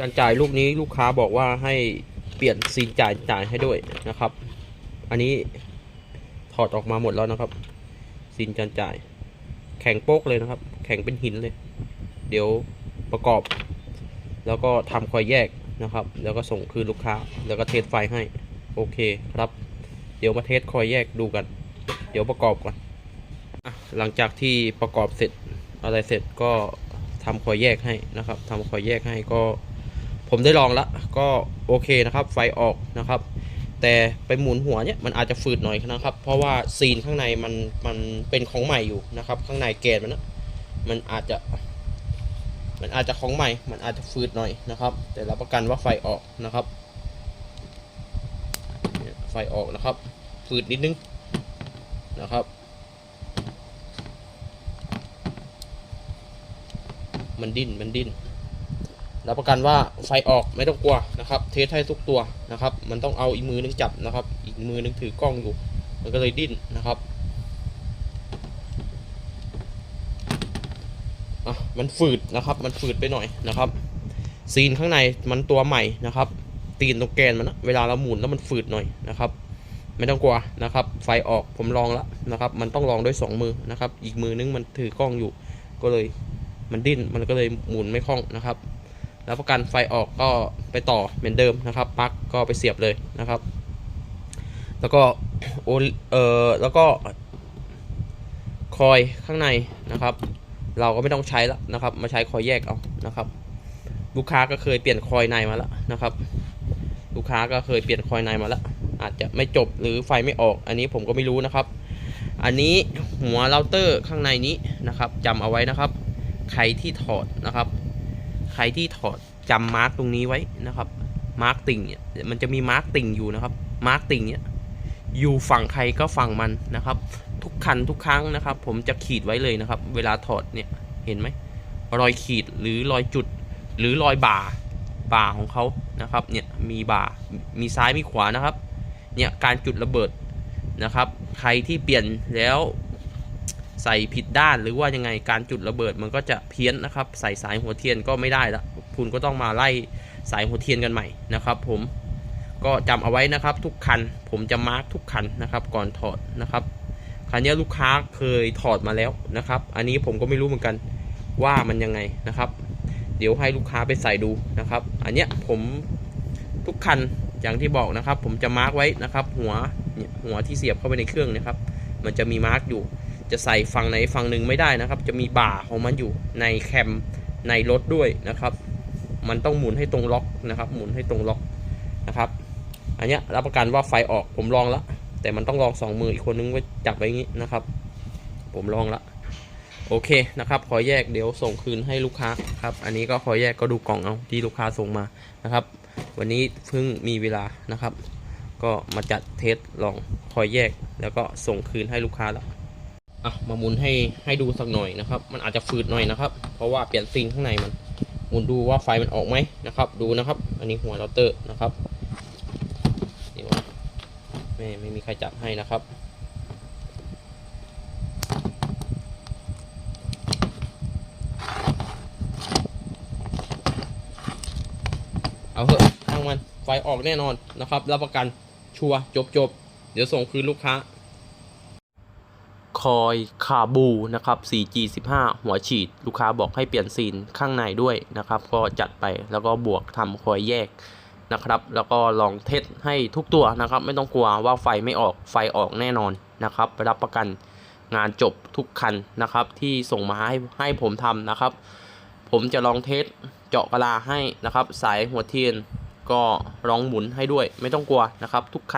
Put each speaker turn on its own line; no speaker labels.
จานจ่ายลูกนี้ลูกค้าบอกว่าให้เปลี่ยนซีนจ่ายจ่ายให้ด้วยนะครับ อันนี้ถอดออกมาหมดแล้วนะครับ ซีนจานจ่าย แข็งโป๊กเลยนะครับ แข็งเป็นหินเลย เดี๋ยวประกอบ แล้วก็ทำคอยแยกนะครับ แล้วก็ส่งคืนลูกค้า แล้วก็เทสไฟให้ โอเคครับ เดี๋ยวมาเทสคอยแยกดูกัน เดี๋ยวประกอบก่อนหลังจากที่ประกอบเสร็จอะไรเสร็จก็ทำคอยแยกให้นะครับทำคอยแยกให้ก็ ผมได้ลองแล้วก็โอเคนะครับไฟออกนะครับ แต่ไปหมุนหัวเนี่ยมันอาจจะฝืดหน่อยนะครับ เพราะว่าซีนข้างในมันมันเป็นของใหม่อยู่นะครับ ข้างในแกนมันนะมันอาจจะ มันอาจจะของใหม่ มันอาจจะฝืดหน่อยนะครับ แต่รับประกันว่าไฟออกนะครับ ไฟออกนะครับฝืดนิดนึงนะครับ มันดิ้นมันดิ้น รับประกันว่าไฟออกไม่ต้องกลัวนะครับ เทสให้ทุกตัวนะครับ มันต้องเอาอีกมือนึงจับนะครับ อีกมือนึงถือกล้องอยู่ มันก็เลยดิ้นนะครับอะมันฝืดนะครับ มันฝืดไปหน่อยนะครับ ซีนข้างในมันตัวใหม่นะครับ ตีนตรงแกนมันนะเวลาเราหมุนแล้วมันฝืดหน่อยนะครับ ไม่ต้องกลัวนะครับ ไฟออกผมลองแล้วนะครับ มันต้องลองด้วยสองมือนะครับ อีกมือนึงมันถือกล้องอยู่ ก็เลยมันดิ้นมันก็เลยหมุนไม่คล่องนะครับ แล้วประกันไฟออกก็ไปต่อเหมือนเดิมนะครับปลั๊กก็ไปเสียบเลยนะครับ แล้วก็โอเออแล้วก็คอยข้างในนะครับ เราก็ไม่ต้องใช้แล้วนะครับ มาใช้คอยแยกเอานะครับ ลูกค้าก็เคยเปลี่ยนคอยในมาแล้วนะครับ ลูกค้าก็เคยเปลี่ยนคอยในมาแล้วอาจจะไม่จบหรือไฟไม่ออก อันนี้ผมก็ไม่รู้นะครับ อันนี้หัวเราเตอร์ข้างในนี้นะครับจำเอาไว้นะครับ ใครที่ถอดนะครับ ใครที่ถอดจำมาร์กตรงนี้ไว้นะครับมาร์กติ่งเนี่ยมันจะมีมาร์กติ่งอยู่นะครับมาร์กติ่งเนี่ยอยู่ฝั่งใครก็ฝั่งมันนะครับ ทุกคันทุกครั้งนะครับ ผมจะขีดไว้เลยนะครับ เวลาถอดเนี่ยเห็นไหมรอยขีดหรือรอยจุด หรือรอยบ่าบ่าของเขานะครับเนี่ยมีบ่ามีซ้ายมีขวานะครับเนี่ยการจุดระเบิดนะครับ ใครที่เปลี่ยนแล้ว ใส่ผิดด้านหรือว่ายังไงการจุดระเบิดมันก็จะเพี้ยนนะครับ ใส่สายหัวเทียนก็ไม่ได้ละคุณก็ต้องมาไล่สายหัวเทียนกันใหม่นะครับ ผมก็จำเอาไว้นะครับทุกคันผมจะมาร์กทุกคันนะครับ ก่อนถอดนะครับคันนี้ลูกค้าเคยถอดมาแล้วนะครับ อันนี้ผมก็ไม่รู้เหมือนกันว่ามันยังไงนะครับ เดี๋ยวให้ลูกค้าไปใส่ดูนะครับ อันเนี้ยผมทุกคันอย่างที่บอกนะครับ ผมจะมาร์กไว้นะครับ หัวหัวที่เสียบเข้าไปในเครื่องนะครับ มันจะมีมาร์กอยู่ จะใส่ฝั่งไหนฝั่งหนึ่งไม่ได้นะครับ จะมีบ่าของมันอยู่ในแคมในรถด้วยนะครับ มันต้องหมุนให้ตรงล็อกนะครับ หมุนให้ตรงล็อกนะครับ อันนี้รับประกันว่าไฟออกผมลองแล้วแต่มันต้องลองสองมืออีกคนนึงไว้จับไว้อย่างนี้นะครับ ผมลองละโอเคนะครับ ขอแยกเดี๋ยวส่งคืนให้ลูกค้าครับ อันนี้ก็ขอแยกก็ดูกล่องเอาที่ลูกค้าส่งมานะครับ วันนี้เพิ่งมีเวลานะครับ ก็มาจัดเทสลองคอยแยกแล้วก็ส่งคืนให้ลูกค้าแล้ว อะมาหมุนให้ให้ดูสักหน่อยนะครับ มันอาจจะฝืดหน่อยนะครับ เพราะว่าเปลี่ยนซิงข้างในมัน หมุนดูว่าไฟมันออกไหมนะครับ ดูนะครับ อันนี้หัวเราเตอร์นะครับเดี๋ยวไม่ไม่มีใครจับให้นะครับเอาเถอะทางมันไฟออกแน่นอนนะครับ รับประกันชัวร์จบจบเดี๋ยวส่งคืนลูกค้า คอยคาบูนะครับ 4G15 หัวฉีด ลูกค้าบอกให้เปลี่ยนซีนข้างในด้วยนะครับ ก็จัดไปแล้วก็บวกทำคอยแยกนะครับ แล้วก็ลองเทสให้ทุกตัวนะครับ ไม่ต้องกลัวว่าไฟไม่ออกไฟออกแน่นอนนะครับรับประกันงานจบทุกคันนะครับ ที่ส่งมาให้ให้ผมทำนะครับ ผมจะลองเทสเจาะกะลาให้นะครับ สายหัวเทียนก็ลองหมุนให้ด้วย ไม่ต้องกลัวนะครับ ทุกคัน